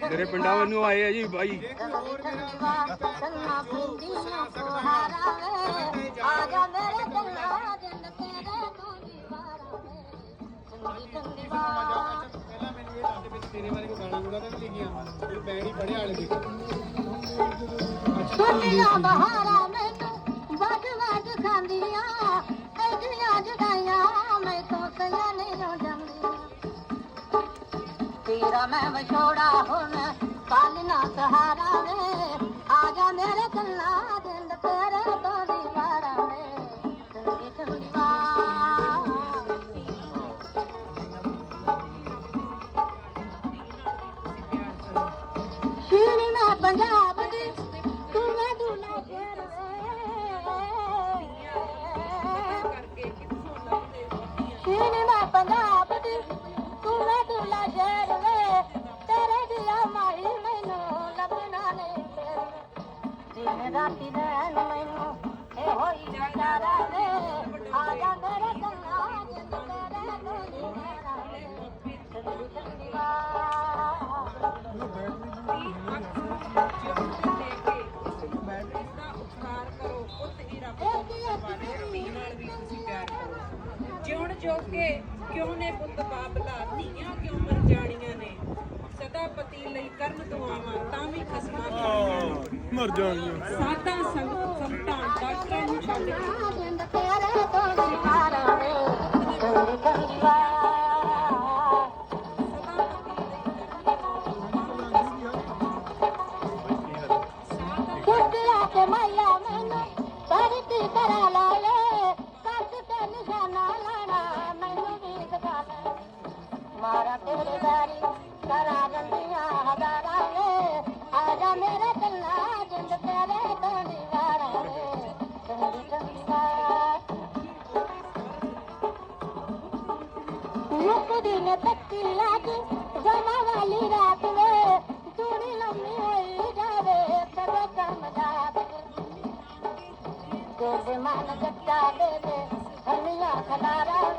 ਤੇਰੇ ਪਿੰਡਾਂ ਵੱਲੋਂ ਆਏ ਆ ਜੀ ਬਾਈ। ਕੰਨਾ ਪਿੰਡੀਆਂ ਕੋਹਾਰਾ ਵੇ ਆ ਜਾ ਮੇਰੇ ਕੰਨਾ ਜਿੰਦ ਤੇਰੇ ਤੋਂ ਦੀਵਾਰਾ ਵੇ ਚੰਗੀ ਚੰਗੀ ਵਾਰ ਪਹਿਲਾਂ ਮੈਨੂੰ ਇਹ ਦੱਸ ਦੇ ਵਿੱਚ ਤੇਰੇ ਬਾਰੇ ਕੋਈ ਗਾਣਾ ਗੁਣਾ ਤਾਂ ਨਹੀਂ ਲਿਖੀਆਂ ਇਹ ਬੈਂਡ ਹੀ ਪੜਿਆ ਵਾਲੇ ਦੇ ਸੁਨੀਆਂ ਬਹਾਰਾਂ वछोड़ा हूं प सहारा मेरे कला तराहारा ਦਿਨ ਰਾਤੀ ਨੈਣ ਮੈਨੂੰ ਇਹ ਹੋਈ ਜਾਂਦਾ ਰਹੇ ਆ ਜਾ ਮੇਰੇ ਕੰਨਾ ਜਿੰਦ ਤੇਰੇ ਤੋਂ ਨਹੀਂ ਮੇਰਾ ਵੇ ਚੰਗੀ ਜਿਉਣ ਜੋਗੇ ਕਿਉਂ ਨੇ ਪੁੱਤ ਬਾਬਲਾ? ਧੀਆਂ ਕਿਉਂ ਮਰ ਜਾਣੀਆਂ ਨੇ? ਸਦਾ ਪਤੀ ਲਈ ਕਰਨ ਦੁਆਵਾਂ ਤਾਂ ਵੀ ਖਸਮਾਂ ਮਰ ਜਾਣਗੇ। ਸਾਡਾ ਸੰਗ ਸੰਤਾਂ ਡਾਕਟਰਾਂ ਨੂੰ ਛੱਡ ਕੇ। ਮਾਇਆ ਮੈਨੂੰ ਧਰਤੀ ਕਰਾ ਲਾਏ ਮੁਕਦੀ ਨੇ ਤੱਕੀ ਲੱਗ ਜਮਾ ਵਾਲੀ ਰਾਤ ਵੇ। ਦੂਣੀ ਲੰਮੀ ਹੋਈ ਜਾਵੇ ਤਵੇ ਕੰਮ ਜਾਤ ਦੇ ਦੇ ਮਨ ਜੱਟਾ ਦੇ ਦੇ ਹਨੀਆਂ ਖਲਾਰਾ